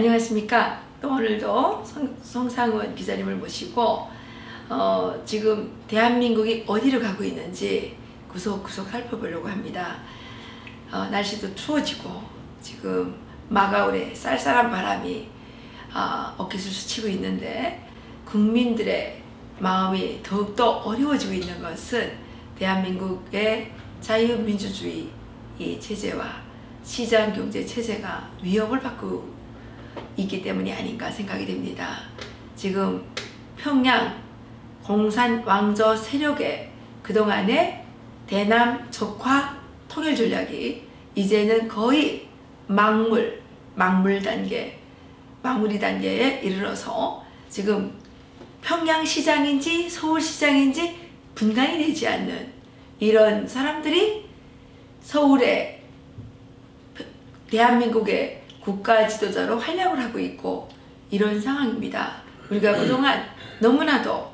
안녕하십니까. 또 오늘도 성, 성상훈 기자님을 모시고 어, 지금 대한민국이 어디로 가고 있는지 구석구석 살펴보려고 합니다. 어, 날씨도 추워지고 지금 마가울에 쌀쌀한 바람이 어, 어깨를 스치고 있는데 국민들의 마음이 더욱더 어려워지고 있는 것은 대한민국의 자유민주주의 이 체제와 시장 경제 체제가 위협을 받고 있기 때문이 아닌가 생각이 됩니다. 지금 평양 공산 왕조 세력의 그동안의 대남 적화 통일 전략이 이제는 거의 막물, 막물 단계, 마무리 단계에 이르러서 지금 평양 시장인지 서울 시장인지 분간이 되지 않는 이런 사람들이 서울에 대한민국의 국가 지도자로 활약을 하고 있고 이런 상황입니다. 우리가 그동안 너무나도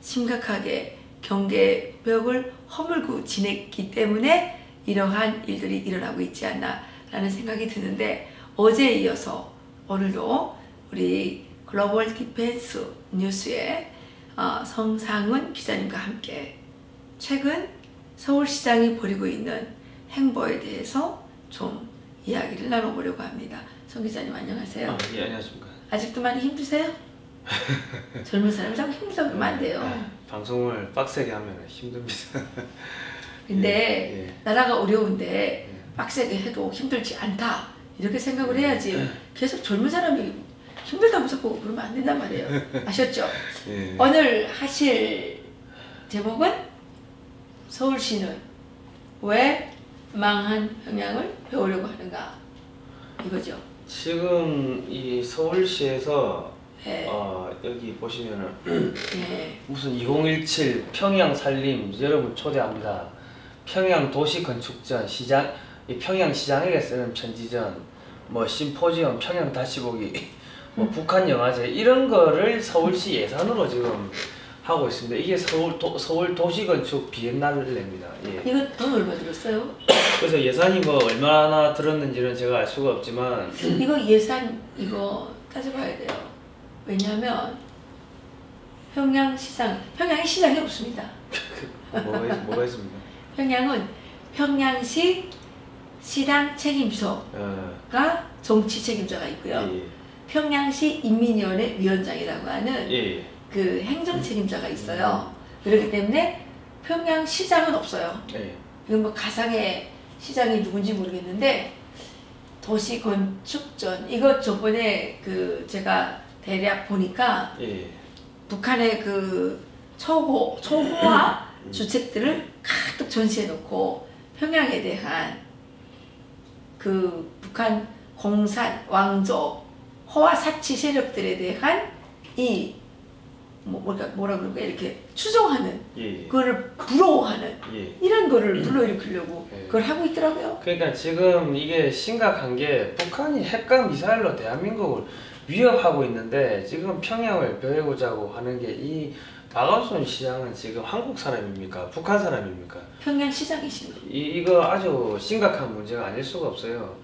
심각하게 경계벽을 허물고 지냈기 때문에 이러한 일들이 일어나고 있지 않나 라는 생각이 드는데 어제에 이어서 오늘도 우리 글로벌 디펜스 뉴스의 어, 성상훈 기자님과 함께 최근 서울시장이 벌이고 있는 행보에 대해서 좀 이야기를 나눠보려고 합니다. 성 기자님 안녕하세요. 아, 예, 안녕하십니까. 아직도 많이 힘드세요? 젊은 사람이 자꾸 힘들다고 그러면 안 돼요. 네, 방송을 빡세게 하면 힘듭니다. 근데 예, 예. 나라가 어려운데 빡세게 해도 힘들지 않다 이렇게 생각을 해야지 계속 젊은 사람이 힘들다고 자꾸 그러면 안 된단 말이에요. 아셨죠? 예. 오늘 하실 제목은 서울시는 왜 망한 평양을 배우려고 하는가 이거죠. 지금 이 서울시에서 네. 어, 여기 보시면은 네. 무슨 2017 평양 살림 여러분 초대합니다. 평양 도시 건축전 시장 이 평양 시장에게 쓰는 편지전 뭐 심포지엄 평양 다시 보기 뭐 북한 영화제 이런 거를 서울시 예산으로 지금 하고 있습니다. 이게 서울 도, 서울 도시 건축 비엔날레입니다. 예. 이거 돈 얼마 들었어요? 그래서 예산이 뭐 얼마나 들었는지는 제가 알 수가 없지만 이거 예산 이거 따져봐야 돼요. 왜냐하면 평양 시장 평양에 시장이 없습니다. 뭐가, 있- 뭐가 있습니까? 평양은 평양시 시당 책임소가 어, 정치 책임자가 있고요. 예, 평양시 인민위원회 위원장이라고 하는 예, 예, 그 행정 책임자가 있어요. 그렇기 때문에 평양 시장은 없어요. 예, 이건 뭐 가상의 시장이 누군지 모르겠는데 도시 건축전 이거 저번에 그 제가 대략 보니까 예, 북한의 그 초호 초호화 주택들을 가득 전시해 놓고 평양에 대한 그 북한 공산 왕조 허와 사치 세력들에 대한 이 뭐, 뭐라 그럴까 이렇게 추종하는 예, 그거를 부러워하는 예. 이런 거를 불러일으키려고 네. 그걸 하고 있더라고요. 그러니까 지금 이게 심각한 게 북한이 핵과 미사일로 대한민국을 위협하고 있는데 지금 평양을 배우자고 하는 게이 박원순 시장은 지금 한국 사람입니까? 북한 사람입니까? 평양 시장이신 거. 이, 이거 아주 심각한 문제가 아닐 수가 없어요.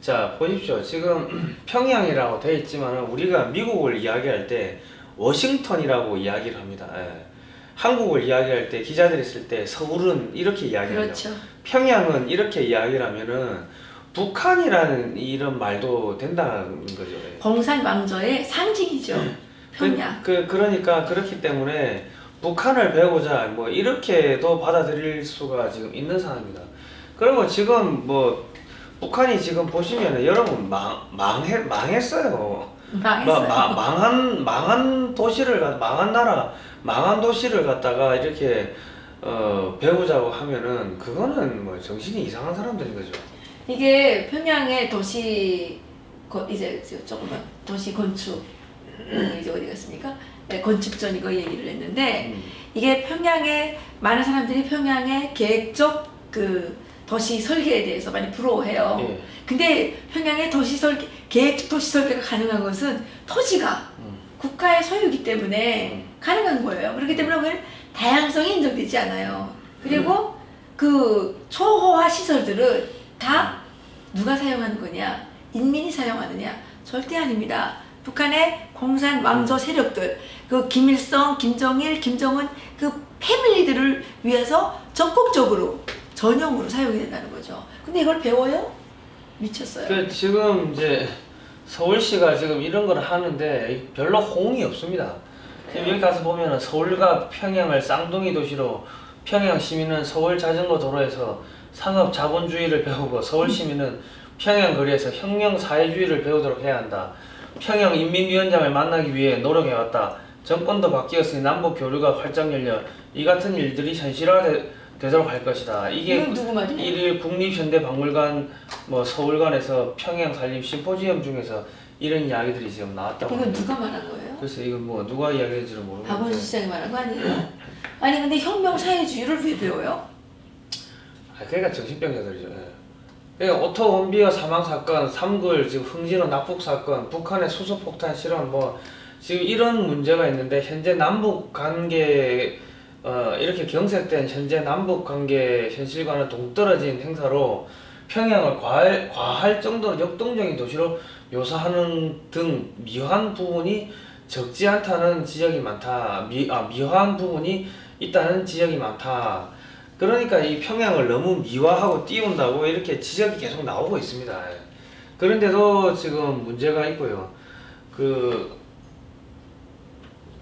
자, 보십시오. 지금 평양이라고 돼 있지만 우리가 미국을 이야기할 때 워싱턴이라고 이야기를 합니다. 예. 한국을 이야기할 때 기자들이 쓸때 서울은 이렇게 이야기하죠. 그렇죠. 평양은 이렇게 이야기를 하면은 북한이라는 이런 말도 된다는 거죠. 예. 공산 왕조의 상징이죠. 평양. 그, 그 그러니까 그렇기 때문에 북한을 배우자 뭐 이렇게도 받아들일 수가 지금 있는 상황입니다. 그리고 지금 뭐 북한이 지금 보시면은 여러분 망 망해 망했어요. 망했어요. 마, 마, 망한 망한 도시를 가- 망한 나라 망한 도시를 갖다가 이렇게 어, 배우자고 하면은 그거는 뭐 정신이 이상한 사람들인 거죠. 이게 평양의 도시 거, 이제 저- 조금만 도시 건축 음, 이제 어디 갔습니까? 네, 건축전 이거 얘기를 했는데 음. 이게 평양에 많은 사람들이 평양의 계획적 그 도시 설계에 대해서 많이 부러워해요. 예. 근데 평양의 도시 설계 계획적 도시 설계가 가능한 것은 토지가 음. 국가의 소유이기 때문에 음. 가능한 거예요. 그렇기 때문에 오늘 다양성이 인정되지 않아요. 그리고 음. 그 초호화 시설들은 다 누가 사용하는 거냐? 인민이 사용하느냐? 절대 아닙니다. 북한의 공산 왕조 세력들, 그 김일성, 김정일, 김정은 그 패밀리들을 위해서 적극적으로 전형으로 사용이 된다는 거죠. 근데 이걸 배워요? 미쳤어요. 그 지금 이제 서울시가 지금 이런 걸 하는데 별로 호응이 없습니다. 지금 여기 가서 보면은 서울과 평양을 쌍둥이 도시로 평양 시민은 서울 자전거 도로에서 상업 자본주의를 배우고 서울 시민은 평양 거리에서 혁명 사회주의를 배우도록 해야 한다. 평양 인민위원장을 만나기 위해 노력해왔다. 정권도 바뀌었으니 남북 교류가 활짝 열려 이 같은 일들이 현실화되 도록 할 것이다. 이게 이건 누구 말이에요? 일일 국립현대박물관 뭐 서울관에서 평양 산림 심포지엄 중에서 이런 이야기들이 지금 나왔다고 이건. 누가 말한 거예요? 그래서 이건 뭐 누가 이야기했는지는 박원순 모르겠는데 시장이 말한 거 아니에요? 아니 근데 혁명 사회주의를 왜 배워요? 아, 그러니까 정신병자들이죠. 예. 그러니까 오토 원비어 사망 사건, 삼글 지금 흥진호 납북 사건, 북한의 수소폭탄 실험 뭐 지금 이런 문제가 있는데 현재 남북 관계 어, 이렇게 경색된 현재 남북 관계 현실과는 동떨어진 행사로 평양을 과할, 과할 정도로 역동적인 도시로 묘사하는 등 미화한 부분이 적지 않다는 지적이 많다. 미, 아, 미화한 부분이 있다는 지적이 많다. 그러니까 이 평양을 너무 미화하고 띄운다고 이렇게 지적이 계속 나오고 있습니다. 예. 그런데도 지금 문제가 있고요. 그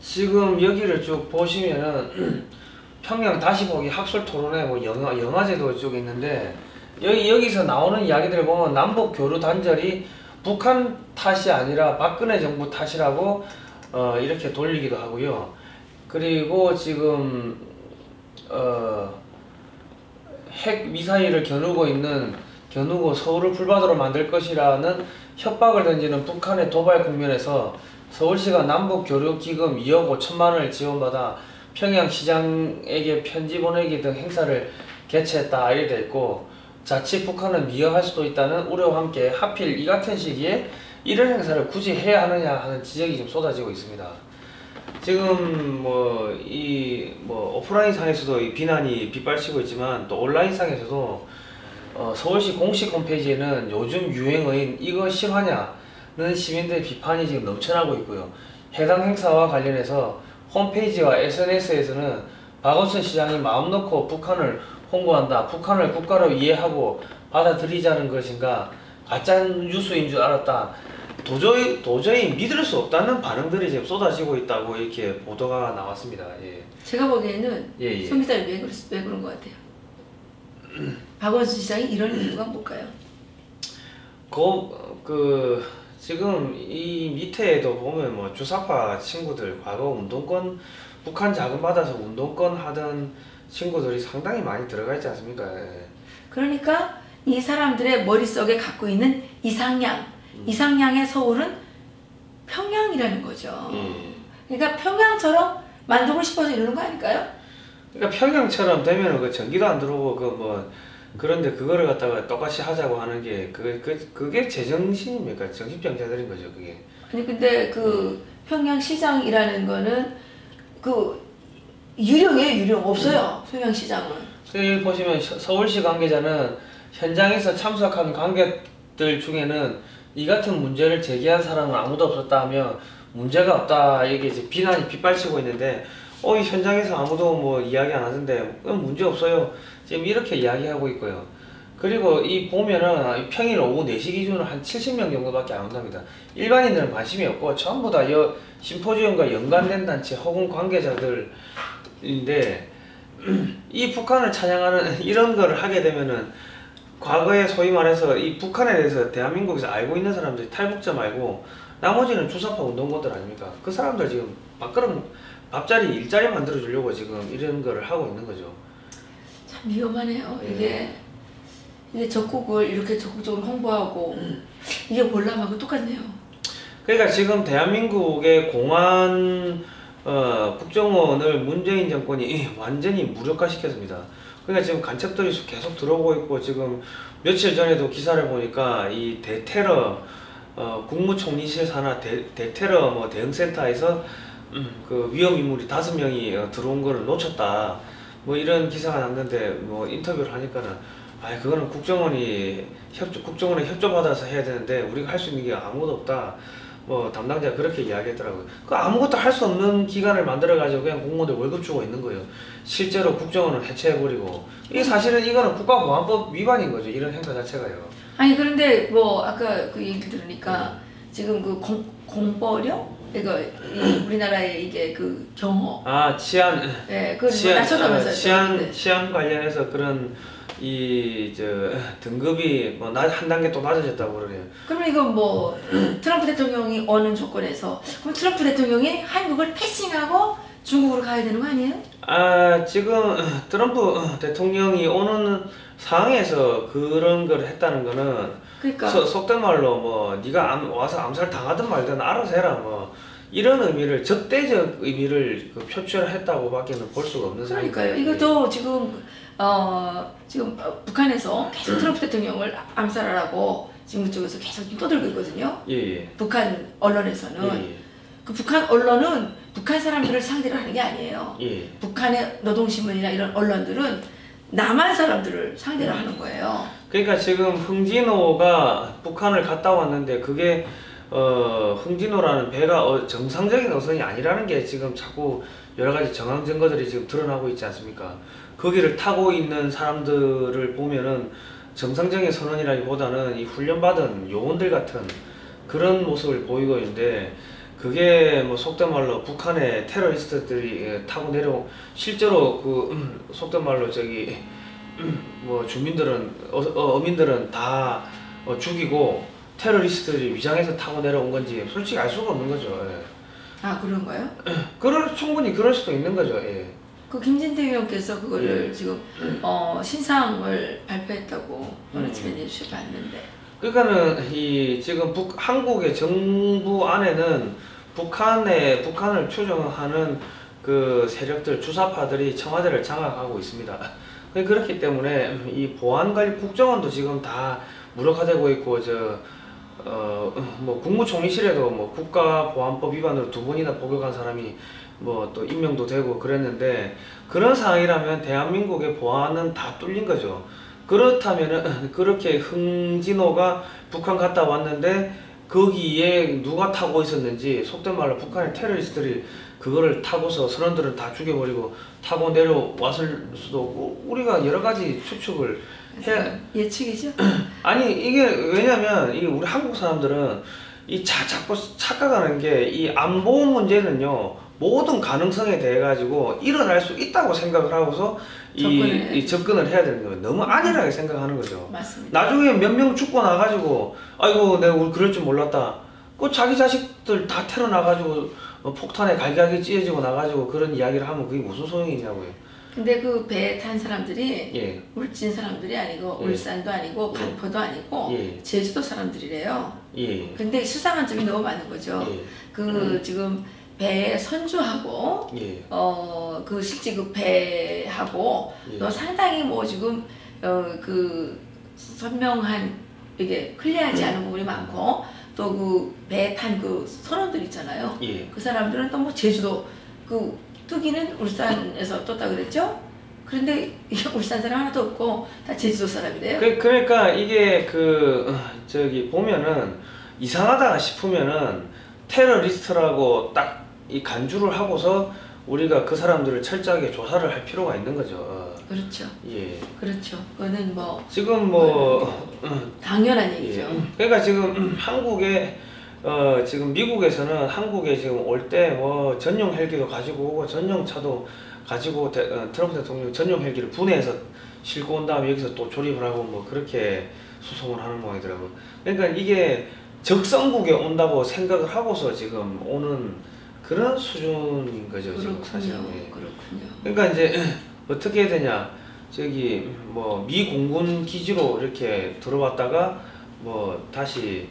지금 여기를 쭉 보시면은 평양 다시 보기 학술 토론회 뭐 영화 영화제도 쭉 있는데 여기 여기서 나오는 이야기들을 보면 남북 교류 단절이 북한 탓이 아니라 박근혜 정부 탓이라고 어 이렇게 돌리기도 하고요. 그리고 지금 어 핵 미사일을 겨누고 있는 겨누고 서울을 풀바다로 만들 것이라는 협박을 던지는 북한의 도발 국면에서 서울시가 남북 교류 기금 2억 5천만 원을 지원받아 평양 시장에게 편지 보내기 등 행사를 개최했다 이래 돼 있고 자칫 북한은 미화할 수도 있다는 우려와 함께 하필 이 같은 시기에 이런 행사를 굳이 해야 하느냐 하는 지적이 좀 쏟아지고 있습니다. 지금 뭐 이뭐 오프라인 상에서도 이 비난이 빗발치고 있지만 또 온라인 상에서도 어 서울시 공식 홈페이지에는 요즘 유행어인 이거 실화냐 는 시민들의 비판이 지금 넘쳐나고 있고요. 해당 행사와 관련해서 홈페이지와 SNS에서는 박원순 시장이 마음 놓고 북한을 홍보한다. 북한을 국가로 이해하고 받아들이자는 것인가 가짜 뉴스인 줄 알았다. 도저히 도저히 믿을 수 없다는 반응들이 지금 쏟아지고 있다고 이렇게 보도가 나왔습니다. 예. 제가 보기에는 예, 예. 송 기자님 왜, 그랬, 왜 그런 것 같아요? 박원순 시장이 이런 이유가 뭘까요? 그, 그 지금 이 밑에도 보면 뭐 주사파 친구들 과거 운동권 북한 자금 받아서 운동권 하던 친구들이 상당히 많이 들어가 있지 않습니까? 예. 그러니까 이 사람들의 머릿속에 갖고 있는 이상향, 음. 이상향의 서울은 평양이라는 거죠. 예. 그러니까 평양처럼 만들고 싶어서 이러는 거 아닐까요? 그러니까 평양처럼 되면은 그 전기도 안 들어오고 그뭐 그런데 그거를 갖다가 똑같이 하자고 하는 게 그게 그 그게 제정신입니까? 정신병자들인 거죠, 그게. 아니 근데 그 평양 시장이라는 거는 그 유령이에요 유령 없어요 평양 시장은 그 여기 보시면 서- 서울시 관계자는 현장에서 참석한 관객들 중에는 이 같은 문제를 제기한 사람은 아무도 없었다며 문제가 없다 이게 이제 비난이 빗발치고 있는데 어 이 현장에서 아무도 뭐 이야기 안 하던데 어, 문제 없어요. 지금 이렇게 이야기하고 있고요. 그리고 이 보면은 이 평일 오후 4시 기준으로 한 70명 정도밖에 안 온답니다. 일반인들은 관심이 없고 전부 다 여 심포지엄과 연관된 단체 혹은 관계자들인데 이 북한을 찬양하는 이런 거를 하게 되면은 과거에 소위 말해서 이 북한에 대해서 대한민국에서 알고 있는 사람들이 탈북자 말고 나머지는 주사파 운동권들 아닙니까? 그 사람들 지금 밥그릇 밥자리 일자리 만들어 주려고 지금 이런 거를 하고 있는 거죠. 참 위험하네요 예. 이게 이게 적국을 이렇게 적극적으로 홍보하고 이게 볼람하고 똑같네요 그러니까 지금 대한민국의 공안 어, 국정원을 문재인 정권이 완전히 무력화시켰습니다. 그러니까 지금 간첩들이 계속 들어오고 있고 지금 며칠 전에도 기사를 보니까 이 대테러 어, 국무총리실 산하 대, 대테러 뭐 대응센터에서 음, 그 위험 인물이 다섯 명이 어, 들어온 거를 놓쳤다. 뭐 이런 기사가 났는데 뭐 인터뷰를 하니까는 아 그거는 국정원이 협조 국정원에 협조 받아서 해야 되는데 우리가 할 수 있는 게 아무것도 없다. 뭐 담당자 가 그렇게 이야기했더라고요. 그 아무것도 할 수 없는 기관을 만들어 가지고 그냥 공무원들 월급 주고 있는 거예요. 실제로 국정원을 해체해 버리고 이게 사실은 이거는 국가보안법 위반인 거죠. 이런 행사 자체가요. 아니 그런데 뭐 아까 그 얘기 들으니까 지금 그 공, 공보령 이 우리나라의 이게 그 경호 아 치안 예, 그걸 뭐 치안 낮춰가면서 아, 치안 했었는데. 치안 관련해서 그런 이 저 등급이 뭐한 단계 또 낮아졌다고 그러네요. 그러면 이건 뭐 트럼프 대통령이 어느 조건에서 그럼 트럼프 대통령이 한국을 패싱하고 중국으로 가야 되는 거 아니에요? 아 지금 트럼프 대통령이 오는 상황에서 그런 걸 했다는 거는 그러니까 서- 속된 말로 뭐 네가 암- 와서 암살 당하든 말든 알아서 해라 뭐 이런 의미를 적대적 의미를 그 표출했다고밖에는 볼 수가 없는 그러니까요. 상황이에요. 이것도 지금 어 지금 어, 북한에서 계속 트럼프 대통령을 암살하라고 지금 그쪽에서 계속 좀 떠들고 있거든요. 예 예 북한 언론에서는 예, 그 북한 언론은 북한 사람들을 상대로 하는 게 아니에요. 예, 예. 북한의 노동신문이나 이런 언론들은 남한 사람들을 상대로 하는 거예요. 그러니까 지금 흥진호가 북한을 갔다 왔는데 그게 어 흥진호라는 배가 어, 정상적인 어선이 아니라는 게 지금 자꾸 여러 가지 정황 증거들이 지금 드러나고 있지 않습니까? 거기를 타고 있는 사람들을 보면은 정상적인 선원이라기보다는 이 훈련받은 요원들 같은 그런 모습을 보이고 있는데 그게 뭐 속된 말로 북한의 테러리스트들이 예, 타고 내려온 실제로 그 음, 속된 말로 저기 음, 뭐 주민들은 어, 어, 어 민들은 다 어, 죽이고 테러리스트들이 위장해서 타고 내려온 건지 솔직히 알 수가 없는 거죠. 예. 아 그런가요? 그럴 충분히 그럴 수도 있는 거죠. 예. 그 김진태 의원께서 그거를 예. 지금 어, 신상을 발표했다고 어느 음. 집에 뉴스 봤는데 그러니까는 이 지금 북 한국의 정부 안에는 북한의 북한을 추종하는 그 세력들 주사파들이 청와대를 장악하고 있습니다. 그- 그렇기 때문에 이 보안관리 국정원도 지금 다 무력화되고 있고 저 어 뭐 국무총리실에도 뭐 국가보안법 위반으로 두 번이나 복역한 사람이 뭐 또 임명도 되고 그랬는데 그런 상황이라면 대한민국의 보안은 다 뚫린 거죠. 그렇다면은 그렇게 흥진호가 북한 갔다 왔는데 거기에 누가 타고 있었는지 속된 말로 북한의 테러리스트들이 그거를 타고서 선원들을 다 죽여버리고 타고 내려왔을 수도 없고 우리가 여러 가지 추측을 해 예측이죠? 아니 이게 왜냐면 이 우리 한국 사람들은 이 자, 자꾸 착각하는 게 이 안보 문제는요 모든 가능성에 대해 가지고 일어날 수 있다고 생각을 하고서 이, 접근을 이 접근을 해야 되는 거예요. 너무 안일하게 생각하는 거죠. 맞습니다. 나중에 몇 명 죽고 나가지고 아이고 내가 그럴 줄 몰랐다. 그 자기 자식들 다 테러 나가지고 어, 폭탄에 갈갈이 찢어지고 나가지고 그런 이야기를 하면 그게 무슨 소용이냐고요. 근데 그 배에 탄 사람들이 예, 울진 사람들이 아니고 예. 울산도 아니고 예. 간포도 아니고 예. 제주도 사람들이래요. 예, 근데 수상한 점이 너무 많은 거죠. 예, 그 지금 배에 선주하고 예, 어그 실제 그 배하고 예. 또 상당히 뭐 지금 어 그 선명한 이게 클리어하지 않은 부분이 많고 또그탄그 선원들 있잖아요. 예. 그 사람들은 또 뭐 제주도 그 뜨기는 울산에서 떴다 그랬죠? 그런데 울산 사람 하나도 없고 다 제주도 사람이래요. 그, 그러니까 이게 그 어, 저기 보면은 이상하다 싶으면은 테러리스트라고 딱 이 간주를 하고서 우리가 그 사람들을 철저하게 조사를 할 필요가 있는 거죠. 어, 그렇죠. 예. 그렇죠. 그거는 뭐 지금 뭐 당연한 예. 얘기죠. 그러니까 지금 한국에 어 지금 미국에서는 한국에 지금 올 때 뭐 전용 헬기도 가지고 오고 전용 차도 가지고 대, 어, 트럼프 대통령 전용 헬기를 분해해서 싣고 온 다음에 여기서 또 조립을 하고 뭐 그렇게 수송을 하는 모양이더라고요. 그러니까 이게 적성국에 온다고 생각을 하고서 지금 오는 그런 수준인 거죠 지금 사실은. 그렇군요. 예. 그렇군요. 그러니까 이제 어떻게 해야 되냐? 저기 뭐 미 공군 기지로 이렇게 들어왔다가 뭐 다시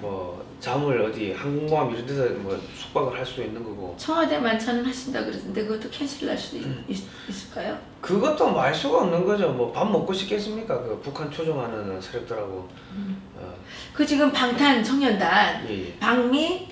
뭐 잠을 어디 항공모함 이런 데서 뭐 숙박을 할 수 있는 거고. 청와대 만찬은 하신다 그랬는데 그것도 캔슬 할 수도 있, 있, 있을까요? 그것도 뭐 알 수가 없는 거죠. 뭐 밥 먹고 싶겠습니까? 그 북한 추종하는 세력들하고. 어, 그 지금 방탄 청년단, 예 예. 방미,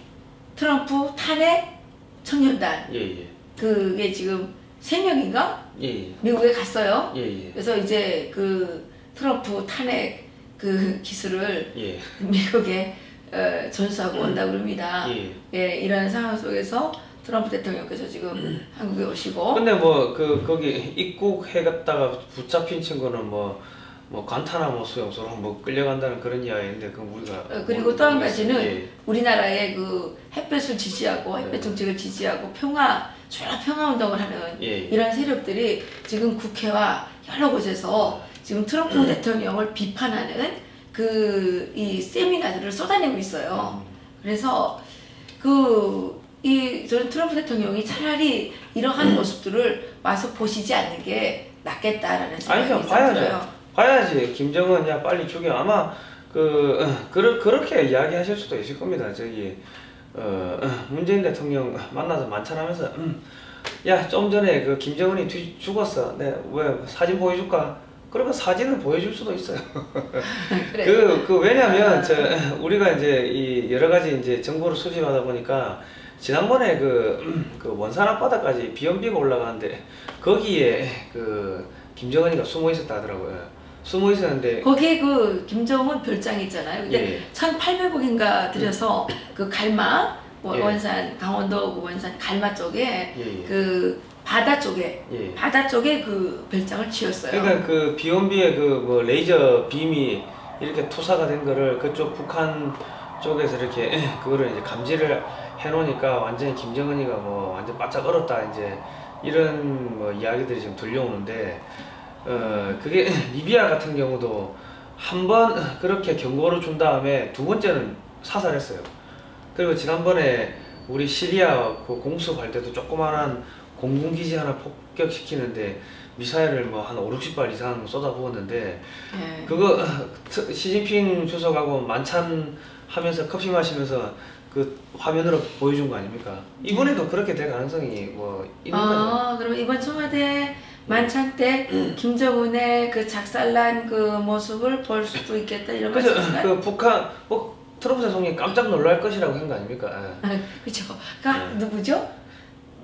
트럼프, 탄핵 청년단. 예 예. 그게 지금 세 명인가 예예 미국에 갔어요. 예예 그래서 이제 그 트럼프 탄핵 그 기술을 예. 미국에 어, 전수하고 온다고 그럽니다. 예. 예, 이런 상황 속에서 트럼프 대통령께서 지금 한국에 오시고 근데 뭐 그 거기 입국해 갔다가 붙잡힌 친구는 뭐뭐 관타나모 수용소로 뭐 끌려간다는 그런 이야기인데 그 우리가 어, 그리고 또 한 가지는 예. 우리나라의 그 햇볕을 지지하고 햇볕 네. 정책을 지지하고 평화 주로 평화 운동을 하는 예. 이런 세력들이 지금 국회와 여러 곳에서 지금 트럼프 음. 대통령을 비판하는 그 이 세미나들을 쏟아내고 있어요. 음. 그래서 그 이 저는 트럼프 대통령이 차라리 이러한 모습들을 와서 보시지 않는 게 낫겠다라는 생각이 아니죠, 좀 봐야죠. 봐야지 김정은 야 빨리 죽여 아마 그 어, 그러, 그렇게 이야기하실 수도 있을 겁니다 저기 어, 어, 문재인 대통령 만나서 만찬하면서 음, 야좀 전에 그 김정은이 뒤, 죽었어 내왜 사진 보여줄까 그러면 사진을 보여줄 수도 있어요 그래. 그, 그 왜냐면 아. 저 우리가 이제 이 여러 가지 이제 정보를 수집하다 보니까 지난번에 그, 그 원산 앞바다까지 비연비가 올라가는데 거기에 그 김정은이가 숨어 있었다 하더라고요. 숨어 있었는데 거기에 그 김정은 별장이 있잖아요. 근데 예. 1,800억인가 들여서 그 갈마 뭐 예. 원산 강원도 그 원산 갈마 쪽에 예, 예. 그 바다 쪽에 예. 바다 쪽에 그 별장을 지었어요. 그러니까 그 비온비의 그 뭐 레이저 빔이 이렇게 투사가 된 거를 그쪽 북한 쪽에서 이렇게 그거를 이제 감지를 해놓으니까 완전히 김정은이가 뭐 완전 바짝 얼었다 이제 이런 뭐 이야기들이 지금 들려오는데 어 그게 리비아 같은 경우도 한 번 그렇게 경고를 준 다음에 두 번째는 사살했어요. 그리고 지난번에 우리 시리아 그 공습할 때도 조그만한 공군기지 하나 폭격시키는데 미사일을 뭐 한 5, 60발 이상 쏟아부었는데 예. 그거 트- 시진핑 주석하고 만찬 하면서 커피 마시면서 그 화면으로 보여준 거 아닙니까? 이번에도 그렇게 될 가능성이 뭐 있는 거죠. 아, 그럼 이번 청와대 만찬 때 김정은의 그 작살난 그 모습을 볼 수도 있겠다 이런 그죠? 그 북한 뭐 트럼프 대통령이 깜짝 놀랄 것이라고 한 거 아닙니까? 예. 아, 그죠. 그러니까 네. 누구죠?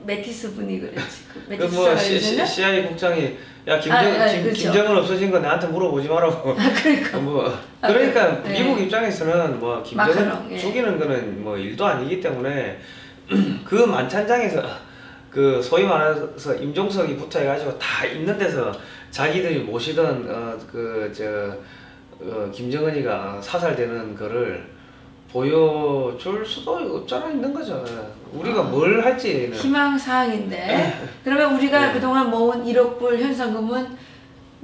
메티스 분이 그랬지. 그 메티스 그뭐 가 CIA 국장이 야 김정 아, 아, 김, 그렇죠. 김정은 없어진 거 나한테 물어보지 말라고. 아, 그러니까. 뭐 아, 그러니까 그- 네. 미국 입장에서는 뭐 김정은 마카롱, 예. 죽이는 거는 뭐 일도 아니기 때문에 그 만찬장에서 그 소위 말해서 임종석이 붙어해가지고 다 있는 데서 자기들이 모시던 어, 어그저 어, 김정은이가 사살되는 거를 보여줄 수도 없잖아 있는 거죠. 예. 우리가 아. 뭘 할지는 희망 사항인데 그러면 우리가 네. 그동안 모은 1억 불 현상금은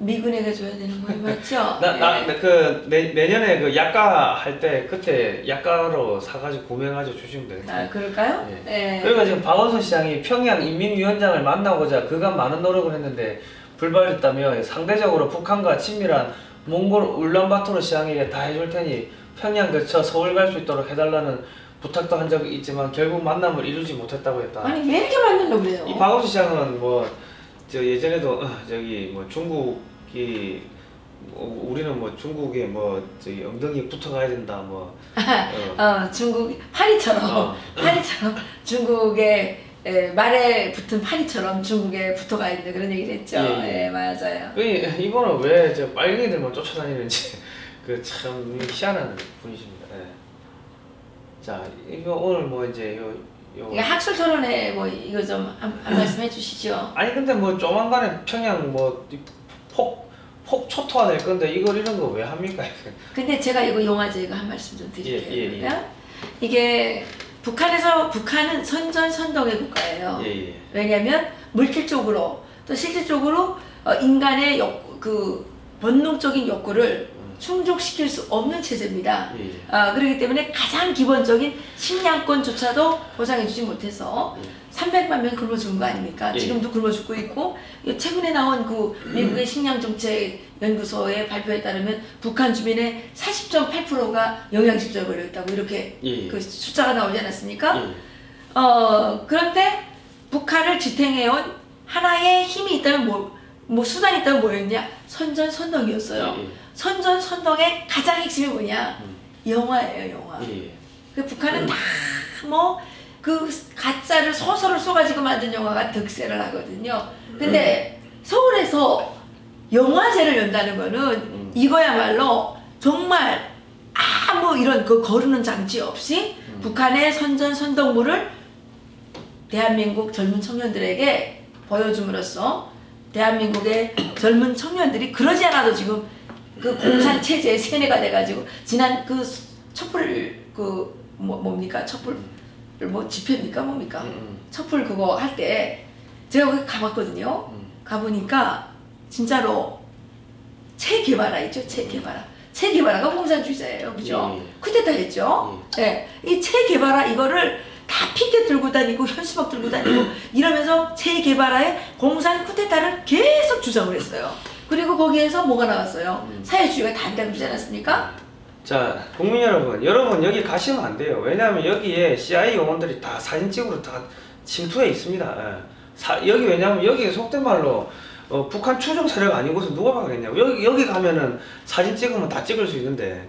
미군에게 줘야 되는 거예요, 맞죠? 나 예. 나그 내년에 그 약가 할 때 그때 약가로 사가지고 구매해가지고 주시면 돼요. 아, 그럴까요? 예. 그러니까 지금 박원순 시장이 평양 인민위원장을 만나고자 그간 많은 노력을 했는데 불발했다며 상대적으로 북한과 친밀한 몽골 울란바토르 시장에게 다 해줄 테니 평양 거쳐 서울 갈 수 있도록 해달라는 부탁도 한 적이 있지만 결국 만남을 이루지 못했다고 했다. 아니 왜 이렇게 만나려고 그래요? 이 박원순 시장은 뭐 저 예전에도 어, 저기 뭐 중국 이뭐 우리는 뭐 중국에 뭐 저기 엉덩이 붙어 가야 된다 뭐 어, 어, 중국 파리처럼 어. 파리처럼 중국의 에, 말에 붙은 파리처럼 중국에 붙어가 있는 그런 얘기를 했죠. 예, 예. 예, 맞아요. 그 이분은 왜 저 빨갱이들만 쫓아다니는지 그 참 희한한 분이십니다. 예. 자 이거 오늘 뭐 이제 요, 요 학술 토론회 뭐 이거 좀한 말씀 해주시죠. 아니 근데 뭐 조만간에 평양 뭐 폭 폭 초토화 될 건데 이걸 이런 거 왜 합니까? 근데 제가 이거 영화제 이거 한 말씀 좀 드릴게요. 예, 예, 예. 이게 북한에서 북한은 선전 선동의 국가예요. 예 예. 왜냐하면 물질적으로 또 실질적으로 어, 인간의 욕, 그 본능적인 욕구를 충족시킬 수 없는 체제입니다. 예, 예. 아, 그렇기 때문에 가장 기본적인 식량권조차도 보장해주지 못해서 예. 300만 명 굶어 죽은 거 아닙니까? 예. 지금도 굶어 죽고 있고 이 최근에 나온 그 미국의 식량 정책 연구소의 발표에 따르면 북한 주민의 40.8%가 영양실조에 걸려 있다고 이렇게 예, 예. 그 숫자가 나오지 않았습니까? 예. 어 그런데 북한을 지탱해온 하나의 힘이 있다면 뭐, 뭐 수단이 있다면 뭐였냐? 선전선동이었어요. 예, 예. 선전선동의 가장 핵심이 뭐냐? 음. 영화예요, 영화. 예, 예. 그 북한은 다뭐 그 가짜를 소설을 써가지고 만든 영화가 득세를 하거든요. 근데 서울에서 영화제를 연다는 거는 음. 이거야말로 정말 아무 이런 그 거르는 장치 없이 음. 북한의 선전 선동물을 대한민국 젊은 청년들에게 보여줌으로써 대한민국의 젊은 청년들이 그러지 않아도 지금 그 공산 체제의 세뇌가 돼가지고 지난 그 촛불 그 뭐, 뭡니까 촛불 뭐 집회입니까? 뭡니까? 음, 촛불 그거 할 때 제가 거기 가봤거든요. 음. 가보니까 진짜로 체게바라 있죠? 체게바라 체게바라가 공산주의자예요. 그죠? 예, 예. 쿠데타 했죠? 예. 이 체게바라 이거를 다 피켓 들고 다니고 현수막 들고 다니고 이러면서 체게바라의 공산 쿠데타를 계속 주장을 했어요. 그리고 거기에서 뭐가 나왔어요? 음. 사회주의가 단다고 그러지 않았습니까 자, 국민 여러분, 여러분 여기 가시면 안 돼요. 왜냐하면 여기에 CIA 요원들이 다 사진 찍으러 다 침투해 있습니다. 예. 사- 여기 왜냐하면 여기 속된 말로 어, 북한 추종 세력 아니고서 누가 가겠냐고. 여기 여기 가면은 사진 찍으면 다 찍을 수 있는데.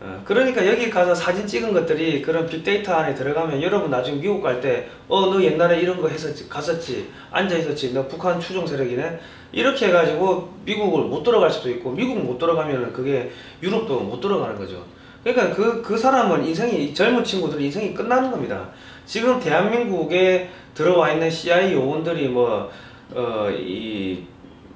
어, 그러니까 여기 가서 사진 찍은 것들이 그런 빅데이터 안에 들어가면 여러분 나중에 미국 갈 때 어 너 옛날에 이런 거 했었지 갔었지 앉아 있었지 너 북한 추종 세력이네 이렇게 해가지고 미국을 못 들어갈 수도 있고 미국 못 들어가면은 그게 유럽도 못 들어가는 거죠. 그러니까 그, 그 사람은 인생이, 젊은 친구들 인생이 끝나는 겁니다. 지금 대한민국에 들어와 있는 CIA 요원들이 뭐, 어, 이,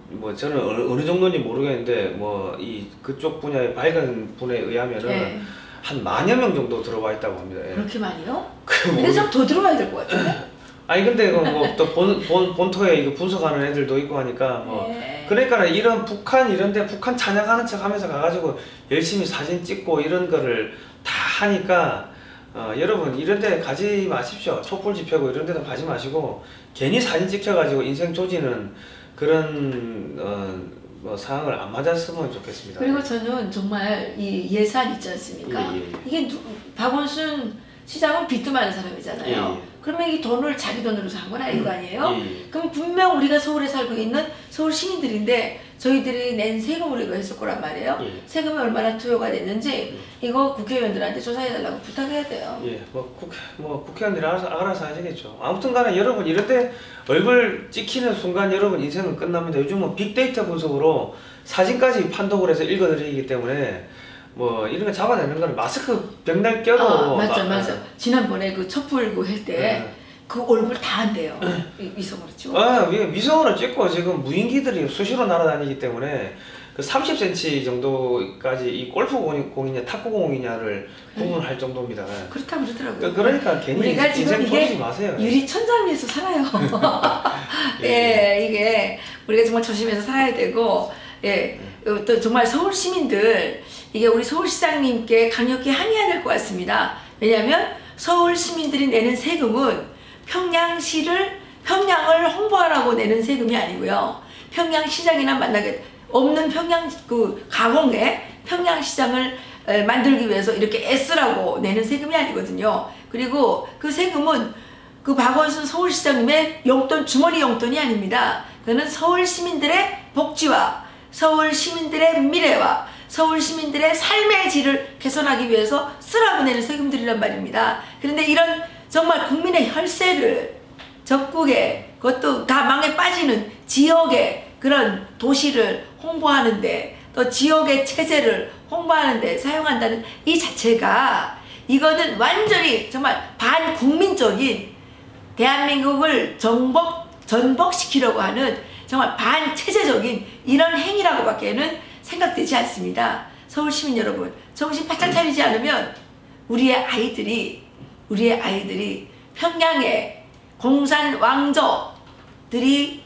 뭐 저는 어느, 어느 정도인지 모르겠는데 뭐 이 그쪽 분야의 밝은 분에 의하면은 예. 한 만여 명 정도 들어와 있다고 합니다. 예. 그렇게 많이요? 그 근데 모르- 좀더 들어와야 될 것 같은데 아니 근데 뭐또본 본, 본토에 이거 분석하는 애들도 있고 하니까 뭐 예. 그러니까 이런 북한 이런데 북한 찬양하는 척 하면서 가가지고 열심히 사진 찍고 이런 거를 다 하니까 어, 여러분 이런데 가지 마십시오 촛불 집회고 이런 데도 가지 마시고 괜히 사진 찍혀가지고 인생 조지는 그런 어, 뭐 상황을 안 맞았으면 좋겠습니다. 그리고 저는 정말 이 예산 있지 않습니까? 예, 예. 이게 누, 박원순 시장은 빚도 많은 사람이잖아요. 그러면 이 돈을 자기 돈으로 산 건 아닌 거 아니에요? 예, 예. 그럼 분명 우리가 서울에 살고 있는 서울 시민들인데 저희들이 낸 세금으로 이거 했을 거란 말이에요. 예. 세금이 얼마나 투여가 됐는지 이거 국회의원들한테 조사해달라고 부탁해야 돼요. 예, 뭐 국회 뭐 국회의원들이 알아서 알아서 하시겠죠. 아무튼 간에 여러분 이럴 때 얼굴 찍히는 순간 여러분 인생은 끝납니다. 요즘은 빅데이터 분석으로 사진까지 판독을 해서 읽어드리기 때문에 뭐 이런 거 잡아내는 거는 마스크 백날 껴도 아, 맞아, 마- 맞아. 지난번에 그 촛불 그할때 네. 그 얼굴 다 한대요. 이- 미성으로 찍어. 아, 위- 위성으로 찍고 지금 무인기들이 수시로 날아다니기 때문에 그 30cm 정도까지 이 골프 공이- 공이냐 탁구 공이냐를 구분할 정도입니다. 예. 그렇다 그러더라고요. 그- 그러니까 괜히 우리가 지금 이게 마세요. 유리 천장 위에서 살아요. 예, 이게 우리가 정말 조심해서 살아야 되고, 예, 어, 또 정말 서울 시민들 이게 우리 서울시장님께 강력히 항의해야 될 것 같습니다. 왜냐하면 서울 시민들이 내는 세금은 평양시를 평양을 홍보하라고 내는 세금이 아니고요. 평양시장이나 만나게 없는 평양 그 가공에 평양시장을 에, 만들기 위해서 이렇게 애쓰라고 내는 세금이 아니거든요. 그리고 그 세금은 그 박원순 서울시장님의 용돈 주머니 용돈이 아닙니다. 그는 서울 시민들의 복지와 서울 시민들의 미래와 서울 시민들의 삶의 질을 개선하기 위해서 쓰라고 내는 세금들이란 말입니다. 그런데 이런 정말 국민의 혈세를 적국에 그것도 다 망에 빠지는 지역의 그런 도시를 홍보하는데 또 지역의 체제를 홍보하는데 사용한다는 이 자체가 이거는 완전히 정말 반국민적인 대한민국을 정복, 전복시키려고 하는 정말 반체제적인 이런 행위라고밖에는 생각되지 않습니다. 서울 시민 여러분, 정신 바짝 차리지 않으면 우리의 아이들이, 우리의 아이들이 평양의 공산 왕조들이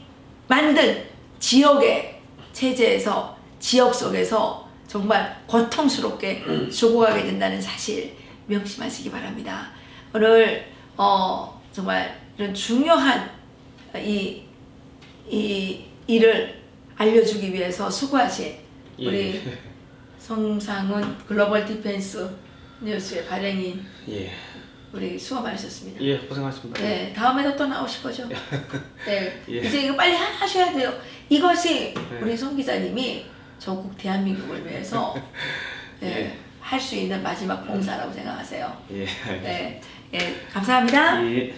만든 지역의 체제에서 지역 속에서 정말 고통스럽게 죽어가게 된다는 사실 명심하시기 바랍니다. 오늘 어 정말 이런 중요한 이, 이 일을 알려주기 위해서 수고하신 우리 예. 성상훈 글로벌 디펜스 뉴스의 발행인 예. 우리 수고 많으셨습니다. 예, 고생하셨습니다. 네, 다음에도 또 나오실 거죠? 네, 예. 이제 이거 빨리 하- 하셔야 돼요. 이것이 네. 우리 송 기자님이 전국 대한민국을 위해서 네, 예. 할수 있는 마지막 봉사라고 생각하세요. 예. 네, 예, 감사합니다. 예.